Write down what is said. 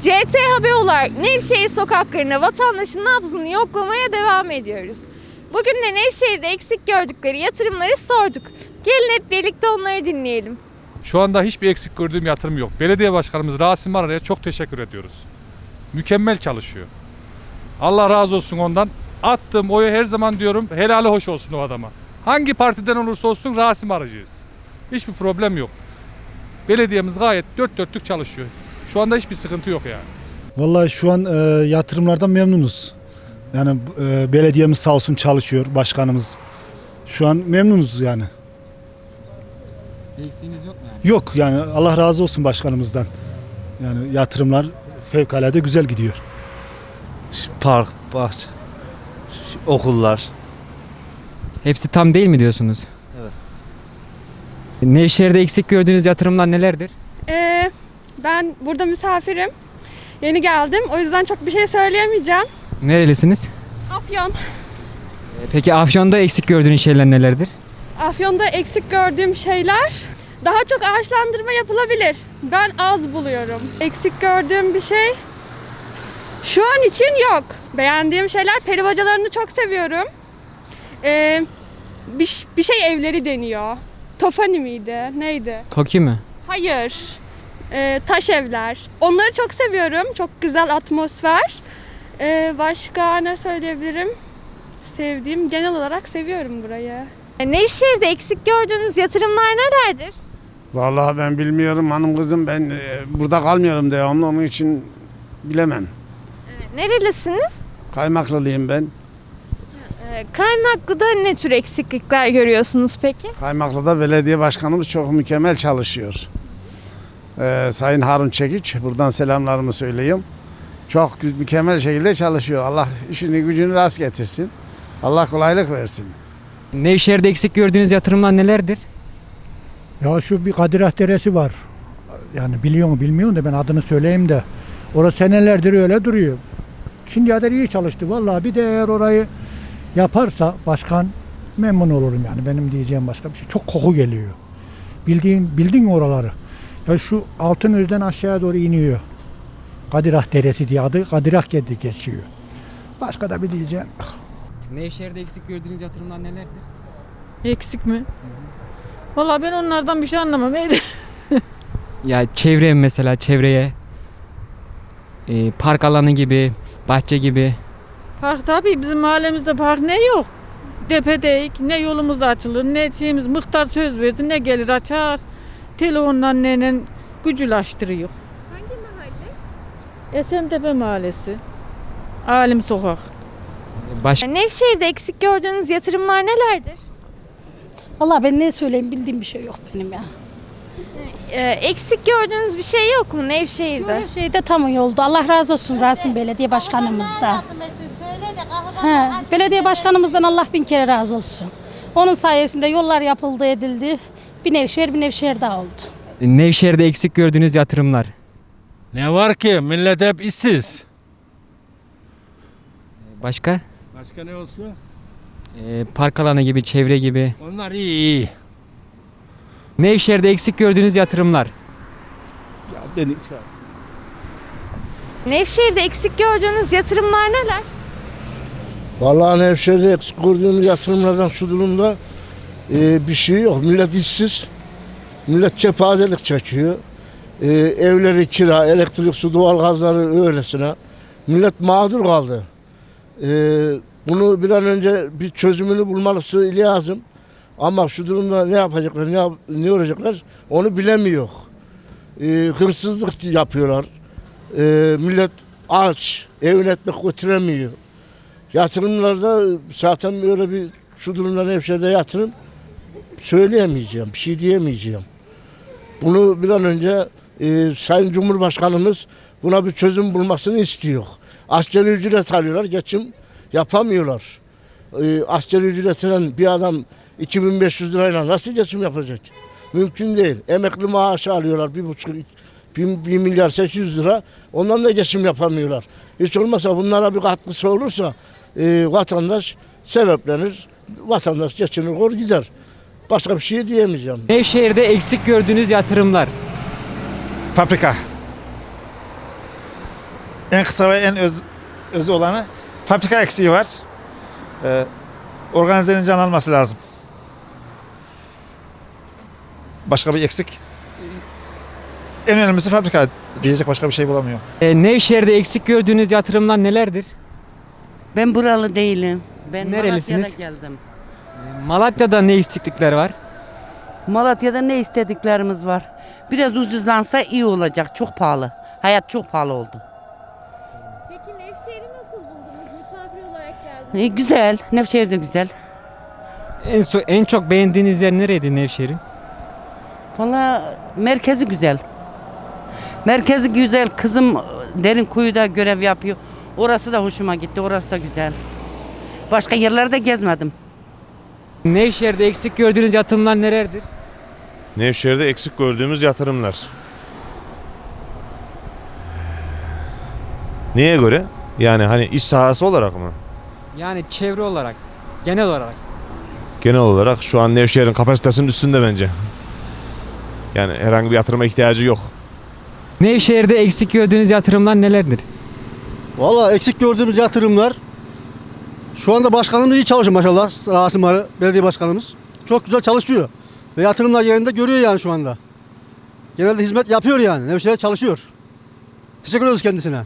CT Haber olarak Nevşehir sokaklarına vatandaşın nabzını yoklamaya devam ediyoruz. Bugün de Nevşehir'de eksik gördükleri yatırımları sorduk. Gelin hep birlikte onları dinleyelim. Şu anda hiçbir eksik gördüğüm yatırım yok. Belediye başkanımız Rasim Arara'ya çok teşekkür ediyoruz. Mükemmel çalışıyor. Allah razı olsun ondan. Attığım oyu her zaman diyorum helali hoş olsun o adama. Hangi partiden olursa olsun Rasim aracıyız. Hiçbir problem yok. Belediyemiz gayet dört dörtlük çalışıyor. Şu anda hiçbir sıkıntı yok yani. Vallahi şu an e, yatırımlardan memnunuz. Yani e, belediyemiz sağ olsun çalışıyor, başkanımız. Şu an memnunuz yani. Eksiğiniz yok mu yani? Yok yani Allah razı olsun başkanımızdan. Yani yatırımlar fevkalade güzel gidiyor. Park, bahçe, okullar. Hepsi tam değil mi diyorsunuz? Evet. Nevşehir'de eksik gördüğünüz yatırımlar nelerdir? Ee, ben burada misafirim. Yeni geldim. O yüzden çok bir şey söyleyemeyeceğim. Nerelisiniz? Afyon. Peki Afyon'da eksik gördüğünüz şeyler nelerdir? Afyon'da eksik gördüğüm şeyler daha çok ağaçlandırma yapılabilir. Ben az buluyorum. Eksik gördüğüm bir şey şu an için yok. Beğendiğim şeyler peri bacalarını çok seviyorum. Ee, bir, bir şey evleri deniyor. Tofani miydi? Neydi? Toki mi? Hayır. Ee, taş evler. Onları çok seviyorum. Çok güzel atmosfer. Ee, başka ne söyleyebilirim? Sevdiğim, genel olarak seviyorum burayı. Nevşehir'de eksik gördüğünüz yatırımlar nelerdir? Vallahi ben bilmiyorum hanım kızım ben e, burada kalmıyorum devamlı onun için bilemem. Nerelisiniz? Kaymaklılıyım ben. Ee, Kaymaklı'da ne tür eksiklikler görüyorsunuz peki? Kaymaklı'da belediye başkanımız çok mükemmel çalışıyor. Ee, Sayın Harun Çekiç buradan selamlarımı söyleyeyim. Çok mükemmel şekilde çalışıyor. Allah işini gücünü rast getirsin. Allah kolaylık versin. Nevşehir'de eksik gördüğünüz yatırımlar nelerdir? Ya şu bir Kadirah Deresi var. Yani biliyor mu bilmiyorum da ben adını söyleyeyim de. Orası senelerdir öyle duruyor. Şimdiye kadar iyi çalıştı. Vallahi bir de eğer orayı yaparsa başkan memnun olurum yani. Benim diyeceğim başka bir şey. Çok koku geliyor. Bildiğin, bildin oraları? Ya şu Altınöz'den aşağıya doğru iniyor. Kadirah Deresi diye adı Kadirah Gedi geçiyor. Başka da bir diyeceğim. Nevşehir'de eksik gördüğünüz yatırımlar nelerdir? Eksik mi? Vallahi ben onlardan bir şey anlamam. Ya çevre mesela çevreye e, park alanı gibi, bahçe gibi. park tabii bizim mahallemizde park ne yok. Tepedeyik, ne yolumuz açılır, ne şeyimiz muhtar söz verdi, ne gelir açar. Telefonla neyle gücülaştırıyor. Hangi mahalle? Esentepe Mahallesi. Alim Sokak. Baş Nevşehir'de eksik gördüğünüz yatırımlar nelerdir? Valla ben ne söyleyeyim bildiğim bir şey yok benim ya. Ee, eksik gördüğünüz bir şey yok mu Nevşehir'de? Her şeyde tam oldu. Allah razı olsun Rasim Belediye Başkanımızdan. He, belediye başkanımızdan Allah bin kere razı olsun. Onun sayesinde yollar yapıldı edildi. Bir Nevşehir bir Nevşehir daha oldu. Nevşehir'de eksik gördüğünüz yatırımlar. Ne var ki? Millet hep işsiz. Başka? Başka ne olsun? E, park alanı gibi, çevre gibi. Onlar iyi iyi. Nevşehir'de eksik gördüğünüz yatırımlar. Beni Nevşehir'de eksik gördüğünüz yatırımlar neler? Vallahi Nevşehir'de eksik gördüğümüz yatırımlardan şu durumda e, bir şey yok. Millet işsiz. Millet kepazelik çekiyor. E, evleri kira, elektrik, su, doğalgazları öylesine. Millet mağdur kaldı. E, bunu bir an önce bir çözümünü bulmalısı lazım. Ama şu durumda ne yapacaklar, ne, yap- ne olacaklar onu bilemiyor. E, hırsızlık yapıyorlar. E, millet aç, evine ekmek götüremiyor. Yatırımlarda zaten böyle bir şu durumda Nevşehir'de yatırım söyleyemeyeceğim, bir şey diyemeyeceğim. Bunu bir an önce e, Sayın Cumhurbaşkanımız buna bir çözüm bulmasını istiyor. Askeri ücret alıyorlar, geçim yapamıyorlar. E, askeri ücretinden bir adam 2500 lirayla nasıl geçim yapacak? Mümkün değil. Emekli maaşı alıyorlar bir buçuk, bir, bir milyar 800 lira. Ondan da geçim yapamıyorlar. Hiç olmasa bunlara bir katkısı olursa e, vatandaş sebeplenir, vatandaş geçinir, or gider. Başka bir şey diyemeyeceğim. Nevşehir'de eksik gördüğünüz yatırımlar. Fabrika. En kısa ve en öz, özü olanı fabrika eksiği var. Ee, organizenin can alması lazım. Başka bir eksik. En önemlisi fabrika diyecek başka bir şey bulamıyorum. E, Nevşehir'de eksik gördüğünüz yatırımlar nelerdir? Ben buralı değilim. Ben Nerelisiniz? Malatya'da geldim. Malatya'da ne eksiklikler var? Malatya'da ne istediklerimiz var. Biraz ucuzlansa iyi olacak. Çok pahalı. Hayat çok pahalı oldu. Peki Nevşehir'i nasıl buldunuz? Misafir olarak geldiniz. E, güzel. Nevşehir de güzel. En, so- en çok beğendiğiniz yer nereydi Nevşehir'in? Valla merkezi güzel. Merkezi güzel. Kızım derin kuyuda görev yapıyor. Orası da hoşuma gitti. Orası da güzel. Başka yerlerde gezmedim. Nevşehir'de eksik gördüğünüz yatırımlar nelerdir? Nevşehir'de eksik gördüğümüz yatırımlar. Neye göre? Yani hani iş sahası olarak mı? Yani çevre olarak, genel olarak. Genel olarak şu an Nevşehir'in kapasitesinin üstünde bence. Yani herhangi bir yatırıma ihtiyacı yok. Nevşehir'de eksik gördüğünüz yatırımlar nelerdir? Valla eksik gördüğümüz yatırımlar şu anda başkanımız iyi çalışıyor maşallah. Rasim Arı belediye başkanımız. Çok güzel çalışıyor. Ve yatırımlar yerinde görüyor yani şu anda. Genelde hizmet yapıyor yani. Nevşehir'e çalışıyor. Teşekkür ediyoruz kendisine.